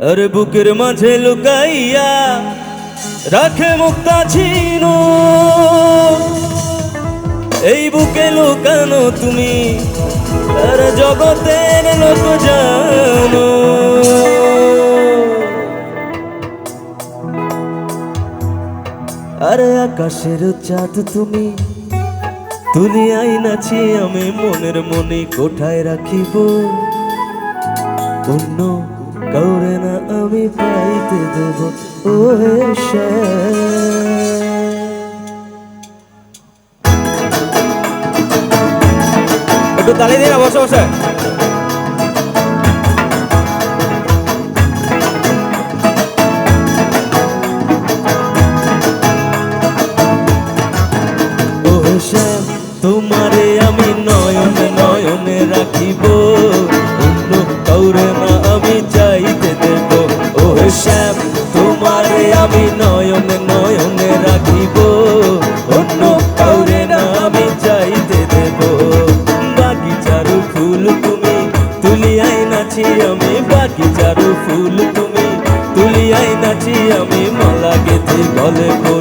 আর বুকের মাঝে লুকাইয়া রাখে মুক্তা ছিন এই বুকে লুকানো তুমি আর জগতের লোক জানো। আরে আকাশের চাঁদ তুমি দুনিয়ায় নাচি আমি মনের মনে কোঠায় রাখিব। অন্য কাউরে না আমি পাইতে দেব ও হে একটু তালি দিন বসে বসে। জলে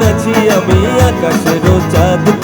নাচি আমি আকাশের চাঁদ।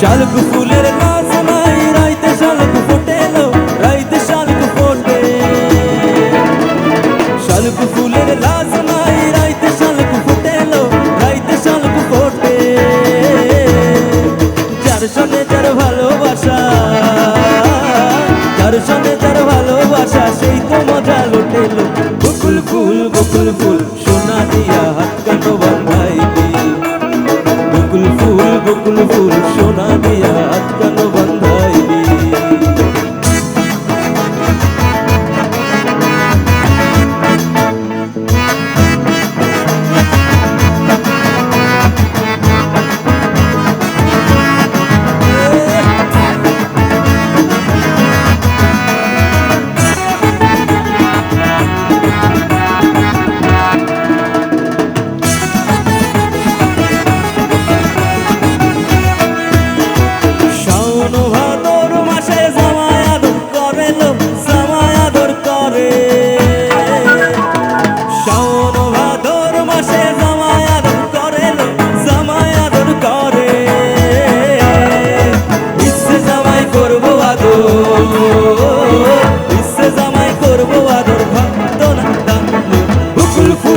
শালুক ফুলের